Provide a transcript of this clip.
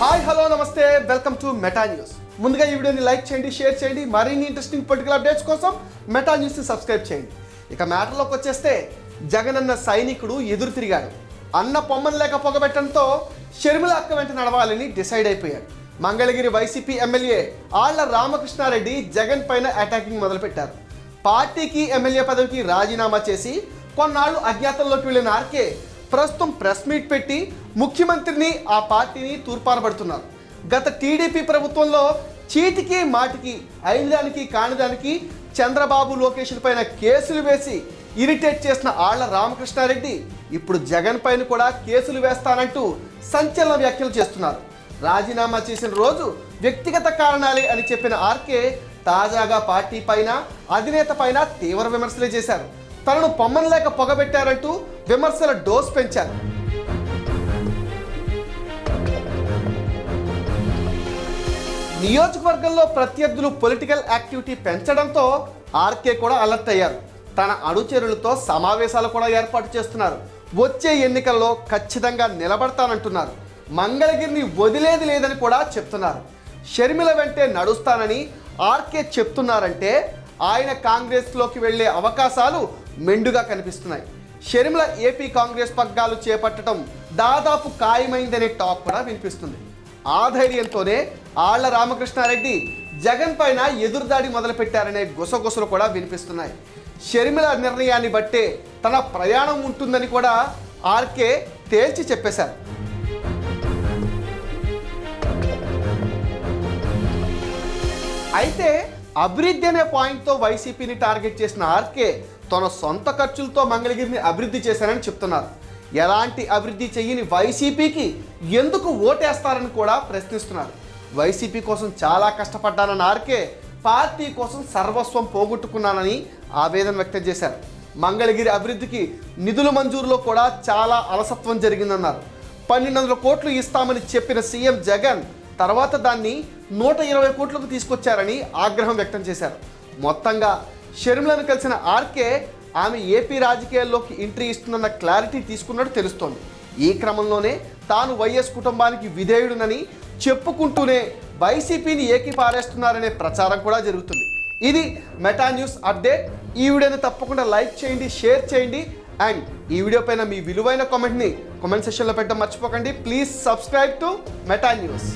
Hi hello నమస్తే. Welcome to Meta News. ముందుగా ఈ వీడియోని లైక్ చేయండి షేర్ చేయండి. మరిన్ని ఇంట్రెస్టింగ్ పొలిటికల్ అప్డేట్స్ కోసం మెటా న్యూస్ని సబ్స్క్రైబ్ చేయండి. ఇక మ్యాటర్లోకి వచ్చేస్తే జగన్ అన్న సైనికుడు ఎదురు తిరిగాడు. అన్న పొమ్మను లేక పొగబెట్టడంతో షర్మిల అక్క వెంట నడవాలని డిసైడ్ అయిపోయాడు. మంగళగిరి వైసీపీ ఎమ్మెల్యే ఆళ్ళ రామకృష్ణారెడ్డి జగన్ పైన అటాకింగ్ మొదలుపెట్టారు. పార్టీకి ఎమ్మెల్యే పదవికి రాజీనామా చేసి కొన్నాళ్ళు అజ్ఞాతంలోకి వెళ్ళిన ఆర్కే ప్రస్తుతం ప్రెస్ మీట్ పెట్టి ముఖ్యమంత్రిని ఆ పార్టీని తూర్పారబడుతున్నారు. గత టీడీపీ ప్రభుత్వంలో చీటికి మాటికి అయినదానికి కానిదానికి చంద్రబాబు లోకేషన్ పైన కేసులు వేసి ఇరిటేట్ చేసిన ఆళ్ళ రామకృష్ణారెడ్డి ఇప్పుడు జగన్ పైన కూడా కేసులు వేస్తానంటూ సంచలన వ్యాఖ్యలు చేస్తున్నారు. రాజీనామా చేసిన రోజు వ్యక్తిగత కారణాలే అని చెప్పిన ఆర్కే తాజాగా పార్టీ పైన అధినేత పైన తీవ్ర విమర్శలే చేశారు. తనను పొమ్మనలేక పొగబెట్టారంటూ విమర్శల డోస్ పెంచారు. నియోజకవర్గంలో ప్రత్యర్థులు పొలిటికల్ యాక్టివిటీ పెంచడంతో ఆర్కే కూడా అలర్ట్ అయ్యారు. తన అనుచరులతో సమావేశాలు కూడా ఏర్పాటు చేస్తున్నారు. వచ్చే ఎన్నికల్లో ఖచ్చితంగా నిలబడతానంటున్నారు. మంగళగిరిని వదిలేది లేదని కూడా చెప్తున్నారు. షర్మిల వెంటే నడుస్తానని ఆర్కే చెప్తున్నారంటే ఆయన కాంగ్రెస్లోకి వెళ్ళే అవకాశాలు మెండుగా కనిపిస్తున్నాయి. షర్మిల ఏపీ కాంగ్రెస్ పగ్గాలు చేపట్టడం దాదాపు ఖాయమైందనే టాక్ కూడా వినిపిస్తుంది. ఆ ధైర్యంతోనే ఆళ్ళ రామకృష్ణారెడ్డి జగన్ పైన ఎదురుదాడి మొదలుపెట్టారనే గుసగుసలు కూడా వినిపిస్తున్నాయి. షర్మిల నిర్ణయాన్ని బట్టే తన ప్రయాణం ఉంటుందని కూడా ఆర్కే తేల్చి చెప్పేశారు. అయితే అభివృద్ధి అనే పాయింట్తో వైసీపీని టార్గెట్ చేసిన ఆర్కే తన సొంత ఖర్చులతో మంగళగిరిని అభివృద్ధి చేశారని చెప్తున్నారు. ఎలాంటి అభివృద్ధి చెయ్యని వైసీపీకి ఎందుకు ఓటేస్తారని కూడా ప్రశ్నిస్తున్నారు. వైసీపీ కోసం చాలా కష్టపడ్డానన్న ఆర్కే పార్టీ కోసం సర్వస్వం పోగొట్టుకున్నానని ఆవేదన వ్యక్తం చేశారు. మంగళగిరి అభివృద్ధికి నిధుల మంజూరులో కూడా చాలా అలసత్వం జరిగిందన్నారు. పన్నెండు వందల కోట్లు ఇస్తామని చెప్పిన సీఎం జగన్ తర్వాత దాన్ని నూట ఇరవై కోట్లకు తీసుకొచ్చారని ఆగ్రహం వ్యక్తం చేశారు. మొత్తంగా షర్మిలను కలిసిన ఆర్కే ఆమె ఏపీ రాజకీయాల్లోకి ఎంట్రీ ఇస్తుందన్న క్లారిటీ తీసుకున్నట్టు తెలుస్తోంది. ఈ క్రమంలోనే తాను వైఎస్ కుటుంబానికి విధేయుడునని చెప్పుకుంటూనే వైసీపీని ఏకిపారేస్తున్నారనే ప్రచారం కూడా జరుగుతుంది. ఇది మెటా న్యూస్ అప్డేట్. ఈ వీడియోని తప్పకుండా లైక్ చేయండి షేర్ చేయండి. అండ్ ఈ వీడియో పైన మీ విలువైన కామెంట్ని కామెంట్ సెషన్లో పెట్టడం మర్చిపోకండి. Please subscribe to Meta News.